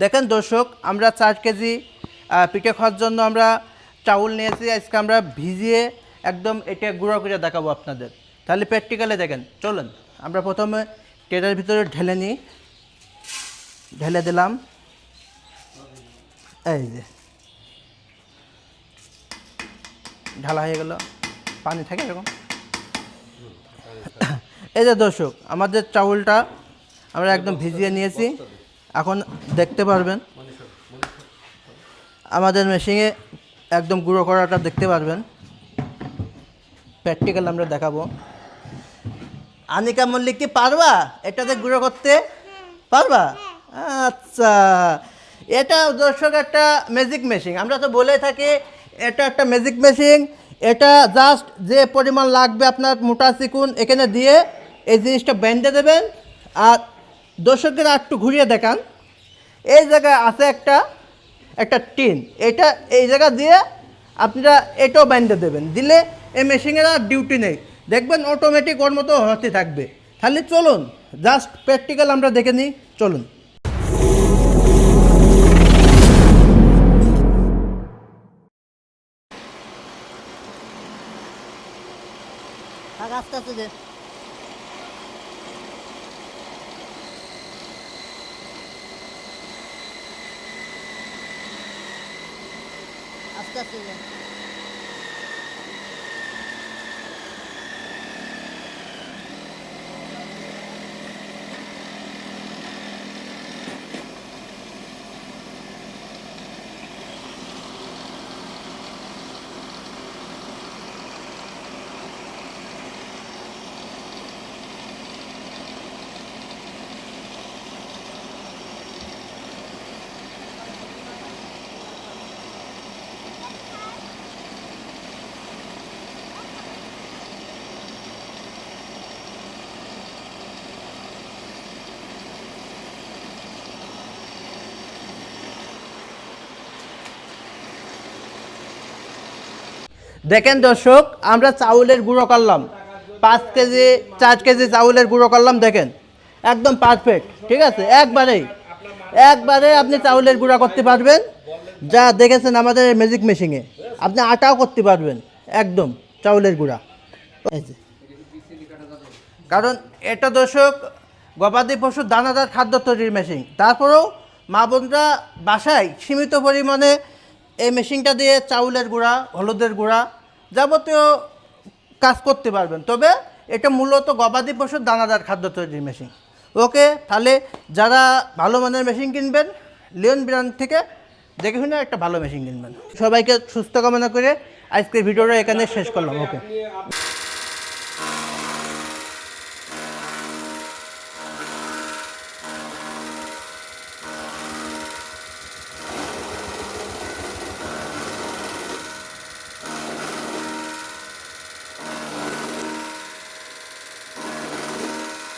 দেখেন দর্শক, আমরা চার কেজি পিঠে খাওয়ার জন্য আমরা চাউল নিয়েছি। আজকে আমরা ভিজিয়ে একদম এটা গুঁড়ো করে দেখাবো আপনাদের। তাহলে প্র্যাকটিক্যালে দেখেন, চলুন। আমরা প্রথমে টেরার ভিতরে ঢেলে নিই। ঢেলে দিলাম। এই যে। ঢালা হয়ে গেল। পানি থাকে এরকম। এই যে দর্শক, আমাদের চাউলটা আমরা একদম ভিজিয়ে নিয়েছি। এখন দেখতে পারবেন। আমাদের মেশিনে একদম গুঁড়ো করাটা দেখতে পারবেন। প্র্যাকটিক্যাল আমরা দেখাবো। আনিকা মল্লিক কি পারবা? এটাতে গুঁড়ো করতে? পারবা? আচ্ছা। এটা দর্শক একটা ম্যাজিক মেশিন আমরা তো বলে থাকি, এটা একটা ম্যাজিক মেশিন এটা জাস্ট যে পরিমাণ লাগবে আপনার মোটা চিকুন এখানে দিয়ে এই জিনিসটা বেঁধে দেবেন। আর দর্শকের আর একটু ঘুরিয়ে দেখান। এই জায়গায় আছে একটা একটা টিন। এটা এই জায়গা দিয়ে আপনারা এটাও বেঁধে দেবেন। দিলে এই মেশিনের আর ডিউটি নেই। দেখবেন অটোমেটিক ওর মতো হতে থাকবে। তাহলে চলুন জাস্ট প্র্যাকটিক্যাল আমরা দেখে নিই। চলুন। আস্তে আস্তে আস্তে আস্তে দেখেন দর্শক, আমরা চাউলের গুঁড়ো করলাম। পাঁচ কেজি, চার কেজি চাউলের গুঁড়ো করলাম, দেখেন। একদম পারফেক্ট ঠিক আছে? একবারেই, একবারে আপনি চাউলের গুঁড়া করতে পারবেন। যা দেখেছেন আমাদের ম্যাজিক মেশিনে আপনি আটাও করতে পারবেন, একদম চাউলের গুঁড়া। কারণ এটা দর্শক, গবাদি পশুর দানাদার খাদ্য তৈরির মেশিন তারপরেও মা বোনরা বাসায় সীমিত পরিমাণে এই মেশিনটা দিয়ে চাউলের গুঁড়া, হলুদের গুঁড়া যাবতীয় কাজ করতে পারবেন। তবে এটা মূলত গবাদি পশুর দানাদার খাদ্য তৈরির মেশিন। ওকে, তাহলে যারা ভালো মানের মেশিন কিনবেন, লিওন ব্র্যান্ড থেকে দেখে শুনে একটা ভালো মেশিন কিনবেন। সবাইকে সুস্থ কামনা করে আজকের ভিডিওটা এখানে শেষ করলাম। ওকে।